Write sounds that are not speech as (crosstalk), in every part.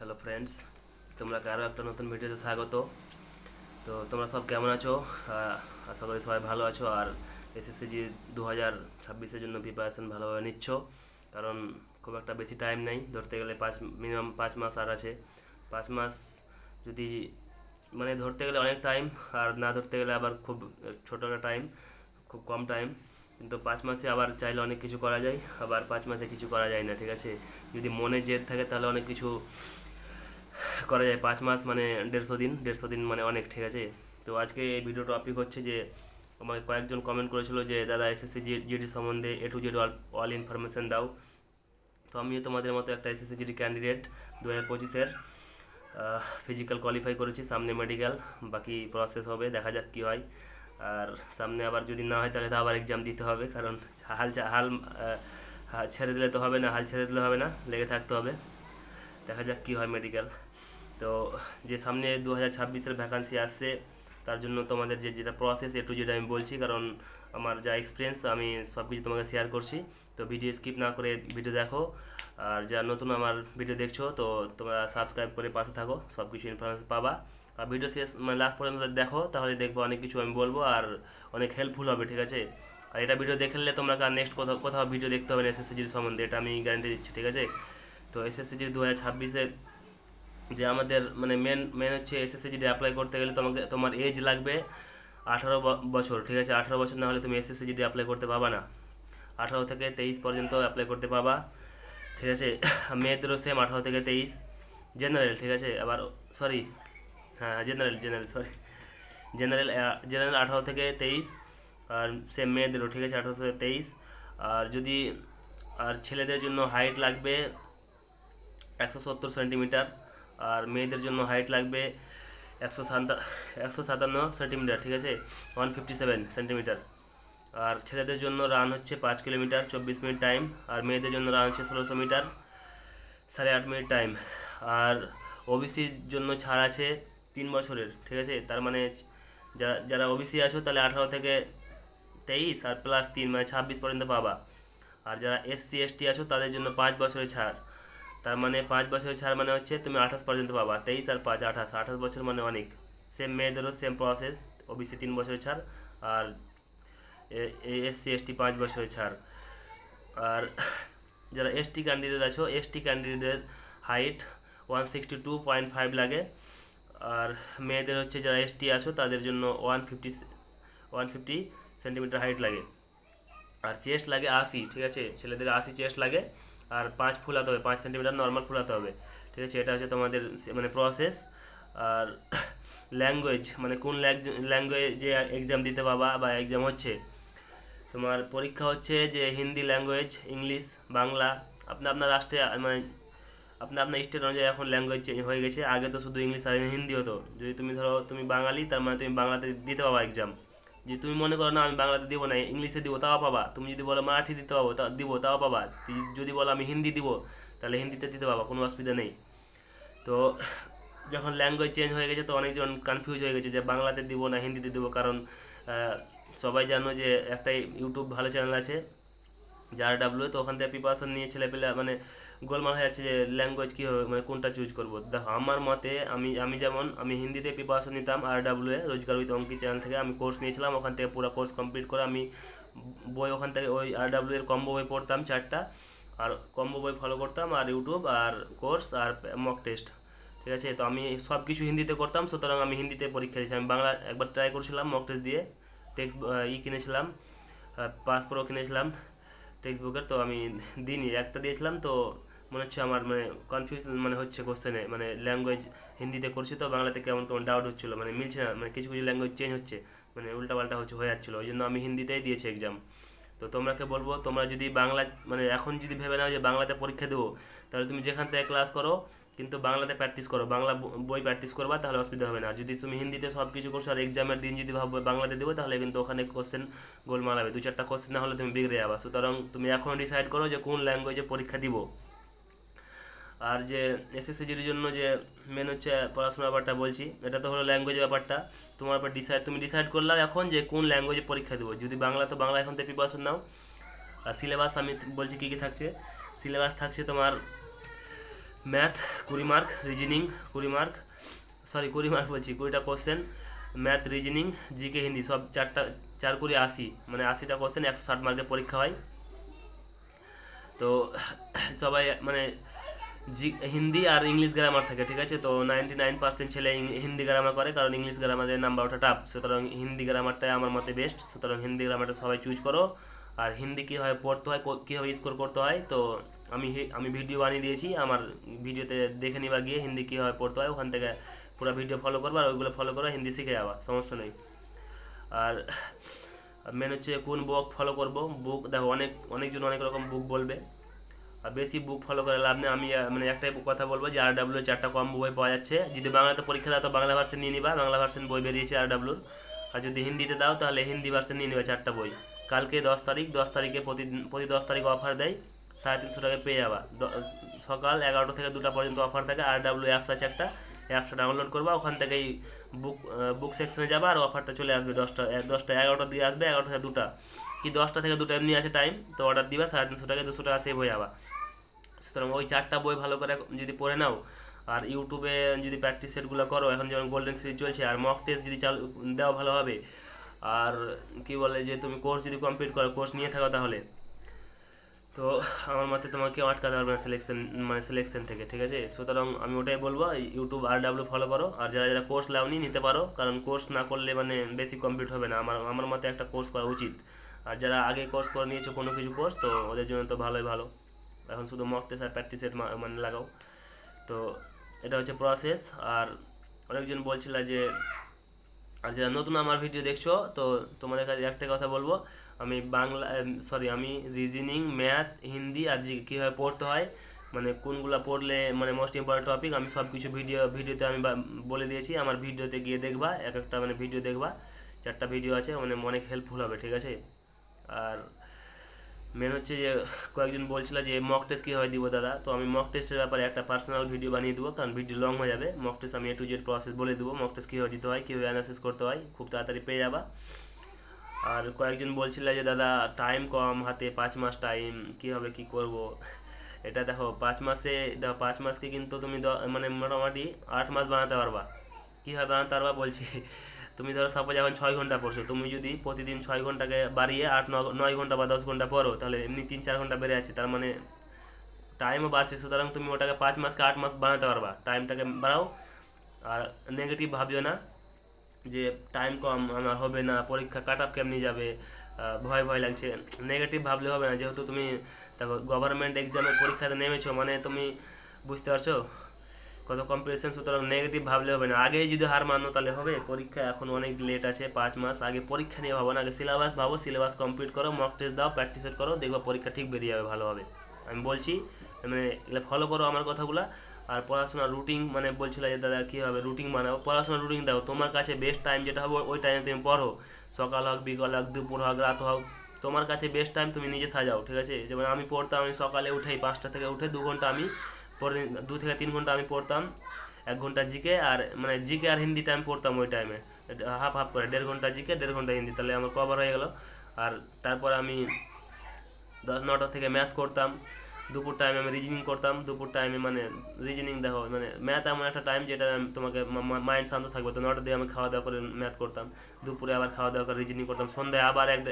Hello friends তোমরা আরও একটা নতুন ভিডিওতে স্বাগত। তো তোমরা সব কেমন আছো? আশা করি সবাই ভালো আছো আর এসএসসিজি দু হাজার ছাব্বিশের জন্য প্রিপারেশন ভালোভাবে নিচ্ছ। কারণ খুব একটা বেশি টাইম নেই, ধরতে গেলে পাঁচ মিনিমাম পাঁচ মাস আর আছে। পাঁচ মাস যদি মানে ধরতে গেলে অনেক টাইম আর না ধরতে গেলে আবার খুব ছোটো একটা টাইম খুব কম টাইম কিন্তু পাঁচ মাসে আবার চাইলে অনেক কিছু করা যায়, আবার পাঁচ মাসে কিছু করা যায় না, ঠিক আছে? যদি মনে জেদ থাকে তাহলে অনেক কিছু করা যায় পাঁচ মাস মানে দেড়শো দিন দেড়শো দিন মানে অনেক, ঠিক আছে? তো আজকে এই ভিডিও টপিক হচ্ছে যে, আমাকে কয়েকজন কমেন্ট করেছিল যে, দাদা এসএসসি জিডি সম্বন্ধে A to Z all all information দাও। তো আমিও তোমাদের মতো একটা এসএসসি জিডি ক্যান্ডিডেট দু হাজার পঁচিশের ফিজিক্যাল কোয়ালিফাই করেছি, সামনে মেডিকেল বাকি প্রসেস হবে, দেখা যাক কী হয়। আর সামনে আবার যদি না হয়, তাহলে তো আবার এক্সাম দিতে হবে, কারণ হাল হাল ছেড়ে দিলে তো হবে না, হাল ছেড়ে দিলে হবে না, লেগে থাকতে হবে। দেখা যাক কী হয় মেডিকেল তো যে সামনে দু হাজার ছাব্বিশের ভ্যাকান্সি আসছে, তার জন্য তোমাদের যে যেটা প্রসেস একটু যেটা আমি বলছি, কারণ আমার যা এক্সপিরিয়েন্স আমি সব কিছু তোমাকে শেয়ার করছি। তো ভিডিও স্কিপ না করে ভিডিও দেখো। আর যা নতুন আমার ভিডিও দেখছ, তো তোমরা সাবস্ক্রাইব করে পাশে থাকো সব কিছু ইনফরমেশন পাবা। আর ভিডিও শেষ মানে লাস্ট পর্যন্ত দেখো, তাহলে দেখব অনেক কিছু আমি বলব, আর অনেক হেল্পফুল হবে, ঠিক আছে? আর এটা ভিডিও দেখলে তোমরা নেক্সট কোথাও কোথাও ভিডিও দেখতে হবে না এসএসসিজির সম্বন্ধে, এটা আমি গ্যারান্টি দিচ্ছি, ঠিক আছে? তো এসএসসিজি দু হাজার ছাব্বিশে যে আমাদের মানে মেন মেন হচ্ছে এসএসসি যদি অ্যাপ্লাই করতে গেলে তোমাকে, তোমার এজ লাগবে আঠারো বছর, ঠিক আছে? আঠারো বছর না হলে তুমি এসএসসি যদি অ্যাপ্লাই করতে পাবা না। আঠারো থেকে তেইশ পর্যন্ত অ্যাপ্লাই করতে পাবা, ঠিক আছে? (coughs) মেয়েদেরও সেম আঠারো থেকে তেইশ। জেনারেল ঠিক আছে? আবার সরি হ্যাঁ general general sorry general general আঠারো থেকে তেইশ, আর সেম মেয়েদেরও ঠিক আছে? আঠারো থেকে তেইশ। আর যদি, আর ছেলেদের জন্য হাইট লাগবে একশো সত্তর সেন্টিমিটার, আর মেয়েদের জন্য হাইট লাগবে একশো সাতা একশো সাতান্ন সেন্টিমিটার, ঠিক আছে? One fifty seven centimetre. আর ছেলেদের জন্য রান হচ্ছে পাঁচ কিলোমিটার, চব্বিশ মিনিট টাইম আর মেয়েদের জন্য রান হচ্ছে ষোলোশো মিটার, সাড়ে আট মিনিট টাইম আর ওবিসির জন্য ছাড় আছে তিন বছরের, ঠিক আছে? তার মানে যারা যারা ওবিসি আছো তাহলে আঠারো থেকে তেইশ, আর প্লাস তিন মানে ছাব্বিশ পর্যন্ত পাবা। আর যারা এসসি এসটি আছো তাদের জন্য পাঁচ বছরের ছাড়। তার মানে পাঁচ বছরের ছাড় মানে হচ্ছে তুমি আঠাশ পর্যন্ত পাবা, তেইশ আর পাঁচ আঠাশ। আঠাশ বছর মানে অনেক। সেম মেয়েদেরও সেম প্রসেস ও ওবিসি তিন বছরের ছাড় আর এসসি এসটি পাঁচ বছরের ছাড়। আর (coughs) যারা এসটি ক্যান্ডিডেট আছো এসটি ক্যান্ডিডেটের height one sixty two point five লাগে। আর মেয়েদের হচ্ছে যারা এসটি আছো, তাদের জন্য one fifty one fifty centimetre height লাগে। আর চেস্ট লাগে আশি, ঠিক আছে? ছেলেদের আশি চেস্ট লাগে। আর পাঁচ ফুলাতে হবে, পাঁচ সেন্টিমিটার নর্মাল ফুলাতে হবে। ঠিক আছে? এটা হচ্ছে তোমাদের মানে প্রসেস আর (coughs) ল্যাঙ্গুয়েজ মানে কোন ল্যাঙ্গুয়েজে এক্সাম দিতে পাবা বা এক্সাম হচ্ছে। তোমার পরীক্ষা হচ্ছে যে হিন্দি ল্যাঙ্গুয়েজ ইংলিশ, বাংলা আপনার আপনার রাষ্ট্রে মানে আপনার আপনার স্টেট অনুযায়ী এখন ল্যাঙ্গুয়েজ চেঞ্জ হয়ে গেছে। আগে তো শুধু ইংলিশ আর হিন্দি হতো। যদি তুমি ধরো, তুমি বাঙালি, তার মানে তুমি বাংলাতে দিতে পাবা এক্সাম যদি তুমি মনে করো না, আমি বাংলাতে দিব না, ইংলিশে দিব, তাও পাবা। তুমি যদি বলো মারাঠি দিতে পাবো, তা দিব, তাও পাবা। যদি বলো আমি হিন্দি দিব, তাহলে হিন্দিতে দিতে পাবা, কোনো অসুবিধা নেই। তো যখন ল্যাঙ্গুয়েজ চেঞ্জ হয়ে গেছে, তো অনেকজন কনফিউজ হয়ে গেছে যে বাংলাতে দিব না, হিন্দিতে দিব, কারণ সবাই জানো যে একটা ইউটিউব ভালো চ্যানেল আছে যার ডাব্লিউ তো ওখান থেকে প্রিপারেশন নিয়ে ছেলেপেলে মানে গোলমাল হয়ে যাচ্ছে যে ল্যাঙ্গুয়েজ কী হবে মানে কোনটা চুজ করব? দেখো, আমার মতে আমি আমি যেমন, আমি হিন্দিতে প্রিপারেশন নিতাম আর ডাব্লিউ এ রোজগার উইথ অঙ্কি চ্যানেল থেকে আমি কোর্স নিয়েছিলাম, ওখান থেকে পুরো কোর্স কমপ্লিট করে আমি বই, ওখান থেকে ওই আর ডাব্লিউ এর কম্বো বই পড়তাম চারটা, আর কম্বো বই ফলো করতাম, আর ইউটিউব আর কোর্স আর মক টেস্ট ঠিক আছে? তো আমি সব কিছু হিন্দিতে করতাম, সুতরাং আমি হিন্দিতে পরীক্ষা দিয়েছি আমি বাংলা একবার ট্রাই করেছিলাম মক টেস্ট দিয়ে টেক্সট ই কিনেছিলাম পাস প্রো কিনেছিলাম টেক্সট বুকের তো আমি দিইনি, একটা দিয়েছিলাম, তো মনে হচ্ছে আমার মানে কনফিউজ মানে হচ্ছে কোশ্চেনে মানে ল্যাঙ্গুয়েজ হিন্দিতে করছি তো, বাংলাতে কেমন কেমন ডাউট হচ্ছিল। মানে মিলছে না মানে কিছু কিছু ল্যাঙ্গুয়েজ চেঞ্জ হচ্ছে। মানে উল্টাপাল্টা হচ্ছে, হয়ে যাচ্ছিল। ওই জন্য আমি হিন্দিতেই দিয়েছি এক্সাম তো তোমরাকে বলব, তোমরা যদি বাংলা মানে এখন যদি ভেবে নাও যে বাংলাতে পরীক্ষা দেবো, তাহলে তুমি যেখান থেকে ক্লাস করো, কিন্তু বাংলাতে প্র্যাকটিস করো। বাংলা বই প্র্যাকটিস করবা, তাহলে অসুবিধা হবে না। যদি তুমি হিন্দিতে সব কিছু করছ, আর এক্সামের দিন যদি ভাবো বাংলাতে দেবো, তাহলে কিন্তু ওখানে কোশ্চেন গোলমাল হবে। দু চারটা কোশ্চেন না হলে তুমি বিগড়ে যাবা। সুতরাং তুমি এখন ডিসাইড করো যে কোন ল্যাঙ্গুয়েজে পরীক্ষা দিব। আর যে এসএসসিজির জন্য যে মেন হচ্ছে পড়াশোনার ব্যাপারটা বলছি, এটা তো হলো ল্যাঙ্গুয়েজ ব্যাপারটা। তোমার ব্যাপার ডিসাইড তুমি ডিসাইড করলাম এখন যে কোন ল্যাঙ্গুয়েজে পরীক্ষা দেবো। যদি বাংলা, তো বাংলা এখন থেকে প্রিপারেশন নাও। আর সিলেবাস আমি বলছি কী কী থাকছে? সিলেবাস থাকছে তোমার ম্যাথ কুড়ি মার্ক রিজনিং কুড়ি মার্ক সরি কুড়ি মার্ক বলছি, কুড়িটা question math reasoning GK Hindi সব চারটা চার কুড়ি আশি মানে আশিটা কোশ্চেন একশো ষাট মার্কের পরীক্ষা হয়। তো সবাই মানে জি, হিন্দি আর ইংলিশ গ্রামার থাকে, ঠিক আছে? তো নাইনটি নাইন পার্সেন্ট ছেলে হিন্দি গ্রামার করে, কারণ ইংলিশ গ্রামারের নাম্বার ওটা টাফ সুতরাং হিন্দি গ্রামারটাই আমার মতে বেস্ট সুতরাং হিন্দি গ্রামারটা সবাই চুজ করো। আর হিন্দি কীভাবে পড়তে হয় কীভাবে স্কোর করতে হয়, তো আমি আমি ভিডিও বানিয়ে দিয়েছি, আমার ভিডিওতে দেখে নিবা গিয়ে হিন্দি কীভাবে পড়তে হয়, ওখান থেকে পুরো ভিডিও ফলো করবা, আর ওইগুলো ফলো করে, হিন্দি শিখে যাবা, সমস্যা নেই। আর মেন হচ্ছে কোন বুক ফলো করব বুক দেখো অনেক, অনেকজন অনেক রকম বুক বলবে। বেশি বুক ফলো করে লাভ নেই। আমি মানে একটাই কথা বলব যে আর ডাব্লিউ চারটা কম বই পাওয়া যাচ্ছে। যদি বাংলাতে পরীক্ষা দাও তো বাংলা ভার্সন নিয়ে নিবা। বাংলা ভার্সন বই বেরিয়েছে আর ডাব্লিউর আর যদি হিন্দিতে দাও তাহলে হিন্দি ভার্সন নিয়ে নিবা চারটা বই। কালকে দশ তারিখ, দশ তারিখে প্রতি প্রতি দশ তারিখ অফার দেয়। সাড়ে তিনশো টাকা পেয়ে যাবা। সকাল এগারোটা থেকে দুটা পর্যন্ত অফার থাকে। আর ডাব্লিউ অ্যাপস আছে একটা। অ্যাপসটা ডাউনলোড করবা। ওখান থেকেই বুক বুক সেকশনে যাবা আর অফারটা চলে আসবে দশটা দশটা এগারোটা দিয়ে আসবে, এগারোটা থেকে দুটা। কি দশটা থেকে দুটা এমনি আছে টাইম তো অর্ডার দিবা। সাড়ে তিনশো টাকা দুশো টাকা সেভ হয়ে যাবা। সুতরাং ওই চারটা বই ভালো করে যদি পড়ে নাও, আর ইউটিউবে যদি প্র্যাকটিস সেটগুলো করো, এখন যেমন গোল্ডেন সিরিজ চলছে, আর মক টেস্ট যদি চালু, দেওয়া ভালো হবে, আর কি বলে যে তুমি কোর্স যদি কমপ্লিট করো কোর্স নিয়ে থাকো তাহলে। তো আমার মতে তোমাকে আটকাতে পারবে না সিলেকশন মানে সিলেকশন থেকে, ঠিক আছে? সুতরাং আমি ওটাই বলব, ইউটিউব আর ডাব্লিউ ফলো করো, আর যারা যারা কোর্স লাওনি নিতে পারো, কারণ কোর্স না করলে মানে বেশি কমপ্লিট হবে না, আমার আমার মতে একটা কোর্স করা উচিত। আর যারা আগে কোর্স করে নিয়েছো কোনো কিছু কোর্স তো ওদের জন্য তো ভালোই ভালো। এখন শুধু মক টেস্ট আর প্র্যাকটিস সেট মানে লাগাও। তো এটা হচ্ছে প্রসেস আর অনেকজন বলছিল যে, আর যারা নতুন আমার ভিডিও দেখছ, তো তোমাদের কাছে একটা কথা বলব। আমি বাংলা সরি আমি রিজনিং ম্যাথ হিন্দি আর জি কীভাবে পড়তে হয় মানে কোনগুলো পড়লে মানে মোস্ট ইম্পর্টেন্ট টপিক আমি সব কিছু ভিডিও ভিডিওতে আমি বলে দিয়েছি। আমার ভিডিওতে গিয়ে দেখবা, এক একটা মানে ভিডিও দেখবা। চারটা ভিডিও আছে মানে অনেক হেল্পফুল হবে, ঠিক আছে? আর মেন হচ্ছে যে, কয়েকজন বলছিল যে মক টেস্ট কীভাবে দিব দাদা? তো আমি মক টেস্টের ব্যাপারে একটা পার্সোনাল ভিডিও বানিয়ে দেবো, কারণ ভিডিও লং হয়ে যাবে। মক টেস্ট আমি এ টু জেড প্রসেস বলে দেবো মক টেস্ট কীভাবে দিতে হয়, কীভাবে অ্যানালাইসিস করতে হয়, খুব তাড়াতাড়ি পেয়ে যাবা। আর কয়েকজন বলছিল যে, দাদা টাইম কম, হাতে পাঁচ মাস টাইম কীভাবে কী করব? এটা দেখো, পাঁচ মাসে, দেখো, পাঁচ মাসকে কিন্তু তুমি মানে মোটামুটি আট মাস বানাতে পারবা। কীভাবে বানাতে পারবা বলছি তুমি ধরো সাপোজ এখন ছয় ঘণ্টা পড়ছো, তুমি যদি প্রতিদিন ছয় ঘন্টাকে বাড়িয়ে আট নয় ঘণ্টা বা দশ ঘণ্টা পড়ো, তাহলে এমনি তিন, চার ঘণ্টা বেড়ে যাচ্ছে, তার মানে টাইমও বাড়ছে সুতরাং তুমি ওটাকে পাঁচ মাসকে আট মাস বানাতে পারবা টাইমটাকে বাড়াও, আর নেগেটিভ ভাবিও না, যে টাইম কম, আমার হবে না, পরীক্ষা কাট আপ কেমনি যাবে ভয় ভয় লাগছে নেগেটিভ ভাবলে হবে না, যেহেতু তুমি দেখো গভর্নমেন্ট এক্সামের পরীক্ষাতে নেমেছো মানে তুমি বুঝতে পারছ? কত কম্পিটিশন সুতরাং নেগেটিভ ভাবলে হবে না। আগেই যদি হার মানো তাহলে হবে। পরীক্ষা এখন অনেক লেট আছে, পাঁচ মাস। আগে পরীক্ষা নিয়ে ভাবো না, আগে সিলেবাস ভাবো সিলেবাস কমপ্লিট করো মক টেস্ট দাও প্র্যাকটিস করো, দেখবা পরীক্ষা ঠিক বেরিয়ে যাবে ভালোভাবে আমি বলছি মানে এগুলো ফলো করো আমার কথাগুলো। আর পড়াশোনার রুটিন মানে বলছিল যে, দাদা, কী হবে? রুটিন বানাও। পড়াশোনার রুটিন দাও। তোমার কাছে বেস্ট টাইম যেটা হবে, ওই টাইমে তুমি পড়ো। সকাল হোক, বিকাল হোক, দুপুর হোক, রাত হোক, তোমার কাছে বেস্ট টাইম তুমি নিজে সাজাও, ঠিক আছে? যেমন আমি পড়তাম, আমি সকালে উঠেই পাঁচটা থেকে উঠে দু ঘণ্টা আমি পরে দু থেকে তিন ঘণ্টা আমি পড়তাম, এক ঘণ্টা জিকে আর মানে জিকে আর হিন্দি টাইম পড়তাম ওই টাইমে হাফ হাফ করে, দেড় ঘণ্টা জিকে দেড় ঘণ্টা হিন্দি, তাহলে আমার কভার হয়ে গেল। আর তারপর আমি দশ, নটা থেকে ম্যাথ করতাম। দুপুর টাইমে আমি রিজনিং করতাম। দুপুর টাইমে মানে রিজনিং দেখো মানে ম্যাথ এমন একটা টাইম যেটা তোমাকে মাইন্ড শান্ত থাকবে। তো নটা দিয়ে আমি খাওয়া দাওয়া করে ম্যাথ করতাম। দুপুরে আবার খাওয়া দাওয়া করে রিজনিং করতাম। সন্ধ্যায় আবার এক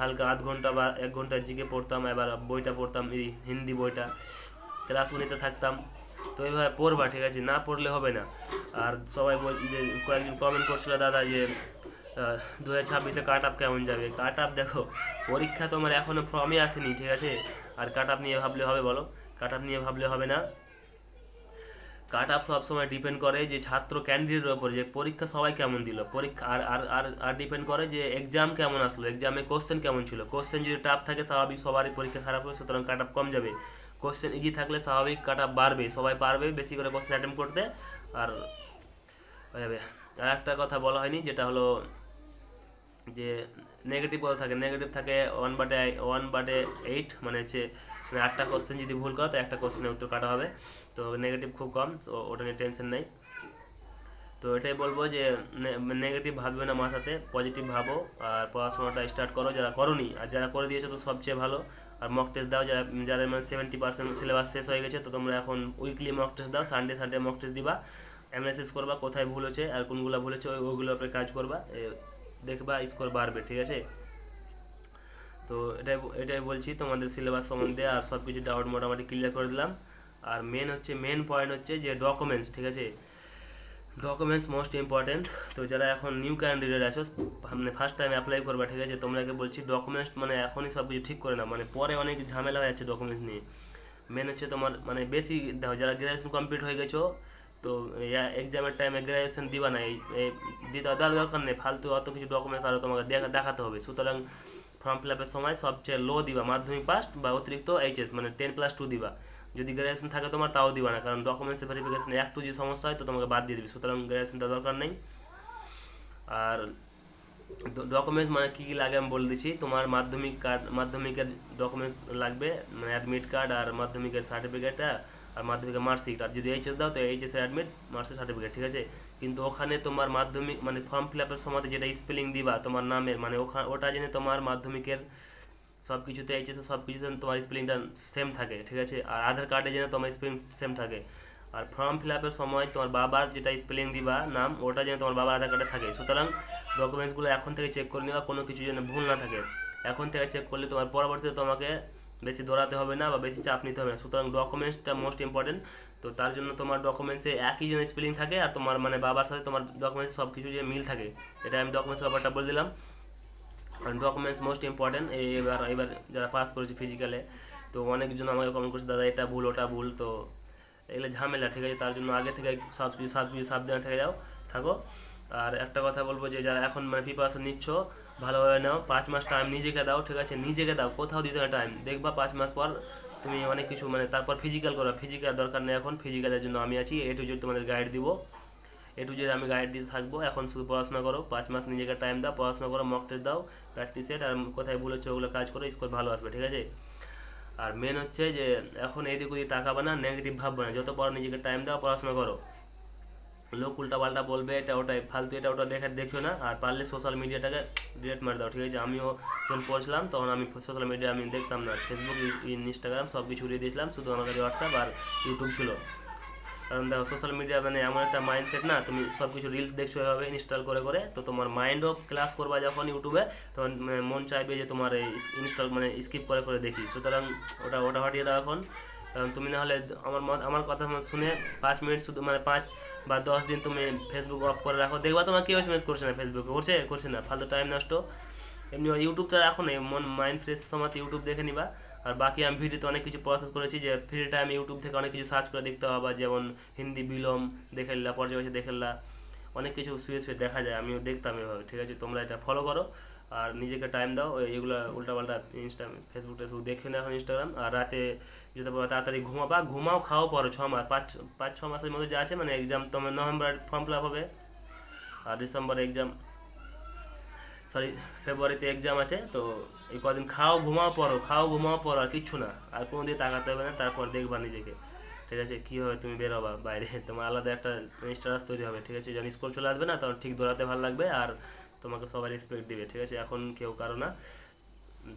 হালকা আধ ঘণ্টা বা এক ঘণ্টা জিকে পড়তাম। এবার বইটা পড়তাম হিন্দি বইটা। ক্লাসগুলিতে থাকতাম। তো এইভাবে পড়বা, ঠিক আছে? না পড়লে হবে না। আর সবাই বল যে কয়েকজন কমেন্ট করছিল, দাদা, যে দু হাজার ছাব্বিশে কাট আপ কেমন যাবে? কাট আপ দেখো, পরীক্ষা তোমার এখনও ফর্মে আসেনি, ঠিক আছে? আর কাট আপ নিয়ে ভাবলে হবে বলো? কাট আপ নিয়ে ভাবলে হবে না। কাট আপ সবসময় ডিপেন্ড করে যে ছাত্র ক্যান্ডিডেটের ওপর যে পরীক্ষা সবাই কেমন দিল? পরীক্ষা আর আর আর আর ডিপেন্ড করে যে এক্সাম কেমন আসলো এক্সামে কোশ্চেন কেমন ছিল? কোশ্চেন যদি টাফ থাকে, স্বাভাবিক সবারই পরীক্ষা খারাপ হবে, সুতরাং কাট আপ কম যাবে। কোশ্চেন ইজি থাকলে স্বাভাবিক কাটা বাড়বে সবাই পারবে বেশি করে কোশ্চেন অ্যাটেম্প করতে। আর হয়ে যাবে। আর একটা কথা বলা হয়নি, যেটা হলো যে নেগেটিভ কথা থাকে? নেগেটিভ থাকে ওয়ান বাটে ওয়ান বাটে এইট মানে হচ্ছে আটটা কোশ্চেন যদি ভুল করো, তো একটা কোশ্চেনের উত্তর কাটা হবে। তো নেগেটিভ খুব কম, তো ওটা নিয়ে টেনশন নেই। তো এটাই বলব যে নেগেটিভ ভাববে না মাথাতে পজিটিভ ভাবো, আর পড়াশোনাটা স্টার্ট করো। যারা করনি, আর যারা করে দিয়েছ তো সবচেয়ে ভালো। আর মক টেস্ট দাও, যারা যাদের মানে সেভেন্টি পার্সেন্ট সিলেবাস শেষ হয়ে গেছে, তো তোমরা এখন উইকলি মক টেস্ট দাও সানডে সানডে মক টেস্ট দিবা অ্যানালাইসিস করবা, কোথায় ভুল হচ্ছে আর কোনগুলো ভুল হচ্ছে, ওই- ওইগুলোর উপরে কাজ করবা দেখবা স্কোর বাড়বে, ঠিক আছে? তো এটাই এটাই বলছি, তোমাদের সিলেবাস সম্বন্ধে আর সব কিছু ডাউট মোটামুটি ক্লিয়ার করে দিলাম। আর মেন হচ্ছে মেন পয়েন্ট হচ্ছে যে ডকুমেন্টস ঠিক আছে? ডকুমেন্টস মোস্ট ইম্পর্টেন্ট তো যারা এখন নিউ ক্যান্ডিডেট আছো মানে ফার্স্ট টাইম অ্যাপ্লাই করবা, ঠিক আছে? তোমরাকে বলছি ডকুমেন্টস মানে এখনই সব কিছু ঠিক করে না মানে পরে অনেক ঝামেলা হয়ে যাচ্ছে ডকুমেন্টস নিয়ে। মেন হচ্ছে তোমার মানে বেশি, দেখো, যারা গ্র্যাজুয়েশন কমপ্লিট হয়ে গেছো, তো এক্সামের টাইমে গ্র্যাজুয়েশন দিবা না। এই দিতে দেওয়ার দরকার নেই। ফালতু অত কিছু ডকুমেন্টস আরও তোমাকে দেখা, দেখাতে হবে। সুতরাং ফর্ম ফিল আপের সময় সবচেয়ে লো দিবা। মাধ্যমিক পাস বা অতিরিক্ত এইচএস মানে টেন প্লাস টু দিবা। যদি গ্র্যাজুয়েশন থাকে তোমার, তাও দিবা না। কারণ ডকুমেন্টস ভেরিফিকেশন একটু যদি সমস্যা হয়, তো তোমাকে বাদ দিয়ে দিবি। সুতরাং গ্র্যাজুয়েশনটা দরকার নেই। আর ডকুমেন্টস মানে কী কী লাগে আমি বলে দিচ্ছি। তোমার মাধ্যমিক কার্ড, মাধ্যমিকের ডকুমেন্ট লাগবে মানে অ্যাডমিট কার্ড আর মাধ্যমিকের সার্টিফিকেটটা আর মাধ্যমিকের মার্কশিট আর যদি এইচএস দাও, তো এইচএস অ্যাডমিট মার্কশিট সার্টিফিকেট ঠিক আছে? কিন্তু ওখানে তোমার মাধ্যমিক মানে ফর্ম ফিল আপের সময় যেটা স্পেলিং দিবা, তোমার নামের মানে ওখানে ওটা জেনে তোমার মাধ্যমিকের সব কিছুতে এইচএস সব কিছুতে তোমার স্পেলিংটা সেম থাকে, ঠিক আছে? আর আধার কার্ডে যেন তোমার স্পেলিং সেম থাকে। আর ফর্ম ফিল আপের সময় তোমার বাবার যেটা স্পেলিং দিবা, নাম, ওটা যেন তোমার বাবার আধার কার্ডে থাকে। সুতরাং ডকুমেন্টসগুলো এখন থেকে চেক করে নেওয়া কোনো কিছু যেন ভুল না থাকে। এখন থেকে চেক করলে তোমার পরবর্তীতে তোমাকে বেশি দৌড়াতে হবে না বা বেশি চাপ নিতে হবে না। সুতরাং ডকুমেন্টসটা মোস্ট ইম্পর্টেন্ট তো তার জন্য তোমার ডকুমেন্টসে একই যেন স্পেলিং থাকে আর তোমার মানে বাবার সাথে তোমার ডকুমেন্টস সব কিছু যে মিল থাকে, এটা আমি ডকুমেন্টস ব্যাপারটা বলে দিলাম। ডকুমেন্টস মোস্ট ইম্পর্টেন্ট এবার এবার যারা পাস করেছে ফিজিক্যালে তো অনেকজন আমাকে কমেন্ট করছে, দাদা, এটা ভুল, ওটা ভুল। তো এগুলো ঝামেলা, ঠিক আছে? তার জন্য আগে থেকে সব কিছু সব কিছু সাবধানে থেকে যাও, থাকো। আর একটা কথা বলব যে, যারা এখন মানে প্রিপারেশন নিচ্ছ, ভালোভাবে নাও। পাঁচ মাস টাইম নিজেকে দাও, ঠিক আছে? নিজেকে দাও, কোথাও দিতে হয় টাইম দেখবা পাঁচ মাস পর তুমি অনেক কিছু মানে তারপর ফিজিক্যাল করো। ফিজিক্যাল দরকার নেই এখন ফিজিক্যালের জন্য আমি আছি এ টু জেড তোমাদের গাইড দিব। এ টু জেড আমি গাইড দিতে থাকব। এখন শুধু পড়াশোনা করো। পাঁচ মাস নিজেকে টাইম দাও, পড়াশোনা করো মক টেস্ট দাও প্র্যাকটিস সেট আর কোথায় ভুল হচ্ছে ওগুলো কাজ করো স্কোর ভালো আসবে, ঠিক আছে? আর মেন হচ্ছে যে, এখন এদিক ওদিক তাকাবে না নেগেটিভ ভাববে না। যত পড়ো নিজেকে টাইম দাও, পড়াশোনা করো। লোক উল্টা পাল্টা বলবে, এটা ওটাই, ফালতু এটা ওটা দেখে দেখিও না। আর পারলে সোশ্যাল মিডিয়াটাকে ডিলেট মার দাও, ঠিক আছে? আমিও যখন পড়ছিলাম, তখন আমি সোশ্যাল মিডিয়া আমি দেখতাম না। ফেসবুক ইনস্টাগ্রাম সব কিছু উড়িয়ে দিয়েছিলাম, শুধু আমার কাছে হোয়াটসঅ্যাপ আর ইউটিউব ছিল। কারণ দেখো সোশ্যাল মিডিয়া মানে এমন একটা মাইন্ডসেট না, তুমি সব কিছু রিলস দেখছ এভাবে ইনস্টল করে করে, তো তোমার মাইন্ডও ক্লাস করবা যখন ইউটিউবে তখন মানে চাইবে যে তোমার ইনস্টল মানে স্কিপ করে করে দেখি। সুতরাং ওটা ওটা হটিয়ে দাও এখন। কারণ তুমি নাহলে আমার মত, আমার কথা শুনে পাঁচ মিনিট শুধু মানে পাঁচ বা দশ দিন তুমি ফেসবুক অফ করে রাখো। দেখবা তোমার কেউ এসএমএস করছে না ফেসবুকে করছে করছে না, ফালতু টাইম নষ্ট। এমনি ইউটিউবটা রাখো না মন মাইন্ড ফ্রেশ সময় ইউটিউব দেখে নিবা। আর বাকি আমি ভিডিওতে অনেক কিছু প্রসেস করেছি যে ফ্রি টাইম ইউটিউব থেকে অনেক কিছু সার্চ করে দেখতে হবে যেমন হিন্দি বিলম দেখেল্লা পর্যায়ে দেখেল্লা, অনেক কিছু শুয়ে শুয়ে দেখা যায়, আমিও দেখতাম এভাবে, ঠিক আছে? তোমরা এটা ফলো করো আর নিজেকে টাইম দাও এগুলো উল্টাপাল্টা ইনস্টা ফেসবুক টেসবুক দেখে না এখন ইনস্টাগ্রাম আর রাতে যদি তাড়াতাড়ি ঘুমাবা, ঘুমাও, খাও পরো ছ মাস, পাঁচ পাঁচ, ছ মাসের মধ্যে যা আছে মানে এক্সাম তোমার নভেম্বর ফর্ম ফিল আপ হবে, আর ডিসেম্বর এক্সাম সরি ফেব্রুয়ারিতে এক্সাম আছে, তো এই কদিন খাও ঘুমাও পড়ো, খাও ঘুমাও পড়ো, আর কিচ্ছু না। আর কোনো দিকে তাকাতে হবে না, তারপর দেখবা নিজেকে। ঠিক আছে? কী হবে? তুমি বেরোবা বাইরে। (laughs) তোমার আলাদা একটা স্ট্যাটাস তৈরি হবে, ঠিক আছে? যখন স্কোর চলে আসবে না, তখন ঠিক দৌড়াতে ভালো লাগবে, আর তোমাকে সবাই রেসপেক্ট দিবে, ঠিক আছে? এখন কেউ কারও না।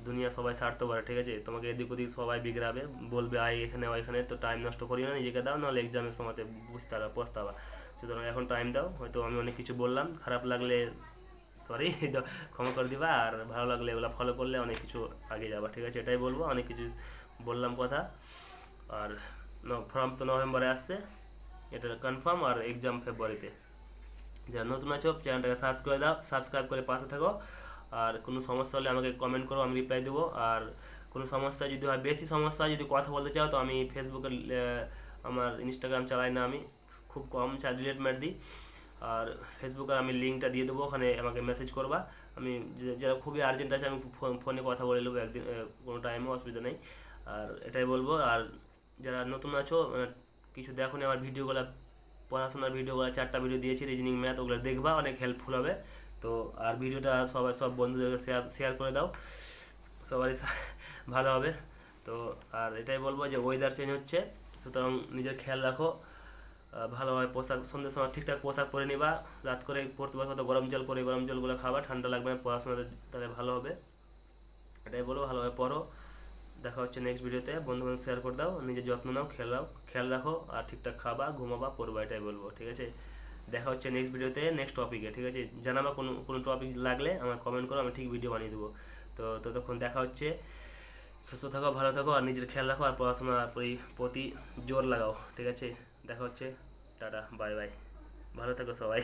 দুনিয়া সবাই ছাড়তে পারে ঠিক আছে? তোমাকে এদিক ওদিক সবাই বিগড়াবে, বলবে, আয় এখানে, ওইখানে, তো টাইম নষ্ট করিও না, নিজেকে দাও, নাহলে এক্সামের সময়তে বুঝতে পারবা, পস্তাবা। সুতরাং এখন টাইম দাও, হয়তো আমি অনেক কিছু বললাম, খারাপ লাগলে সরি ক্ষমা করে দিবা। আর ভালো লাগলে এগুলো ফলো করলে অনেক কিছু আগে যাবা, ঠিক আছে? এটাই বলব, অনেক কিছু বললাম কথা। আর ফর্ম তো নভেম্বরে আসছে, এটা কনফার্ম আর এক্সাম ফেব্রুয়ারিতে যারা নতুন আছো চ্যানেলটাকে সাবস্ক্রাইব করে দাও সাবস্ক্রাইব করে পাশে থাকো। আর কোনো সমস্যা হলে আমাকে কমেন্ট করো, আমি রিপ্লাই দেবো। আর কোনো সমস্যা যদি হয়, বেশি সমস্যা যদি কথা বলতে চাও, তো আমি ফেসবুকে আমার ইনস্টাগ্রাম চালাই না আমি। খুব কম ডিলেট মার দিই। আর ফেসবুকে আমি লিঙ্কটা দিয়ে দেবো ওখানে আমাকে মেসেজ করবা। আমি যারা খুবই আর্জেন্ট আছে আমি ফোন- কথা বলে নেব একদিন কোনো টাইমে অসুবিধা নেই। আর এটাই বলব আর যারা নতুন আছো আহ, কিছু দেখো আমার ভিডিওগুলো পড়াশোনার ভিডিওগুলো চারটা ভিডিও দিয়েছি রিজনিং ম্যাথ ওগুলো দেখবা অনেক হেল্পফুল হবে। তো আর ভিডিওটা সবাই সব বন্ধুদেরকে শেয়ার শেয়ার করে দাও। সবারই ভালো হবে। তো আর এটাই বলব যে ওয়েদার চেঞ্জ হচ্ছে সুতরাং নিজের খেয়াল রাখো। ভালোভাবে পোশাক সন্ধ্যের সময় ঠিকঠাক পোশাক পরে নিবা, রাত করে পড়তে পারো তো গরম জল করে, গরম জলগুলো খাবা, ঠান্ডা লাগবে না, পড়াশোনাটা তাহলে ভালো হবে। এটাই বলব, ভালোভাবে পড়ো। দেখা হচ্ছে নেক্সট ভিডিওতে বন্ধু বান্ধব শেয়ার করে দাও, নিজের যত্ন নাও, খেয়াল রাখো খেয়াল রাখো, আর ঠিকঠাক খাবা, ঘুমাবা, পড়বা, এটাই বলব, ঠিক আছে? দেখা হচ্ছে নেক্সট ভিডিওতে নেক্সট টপিকে ঠিক আছে? জানাবা কোনো কোনো টপিক লাগলে আমার কমেন্ট করো, আমি ঠিক ভিডিও বানিয়ে দেবো। তো ততক্ষণ দেখা হচ্ছে। সুস্থ থাকো, ভালো থাকো, আর নিজের খেয়াল রাখো, আর পড়াশোনার প্রতি জোর লাগাও, ঠিক আছে? দেখা হচ্ছে। Tata bye bye. ভালো থাকো সবাই।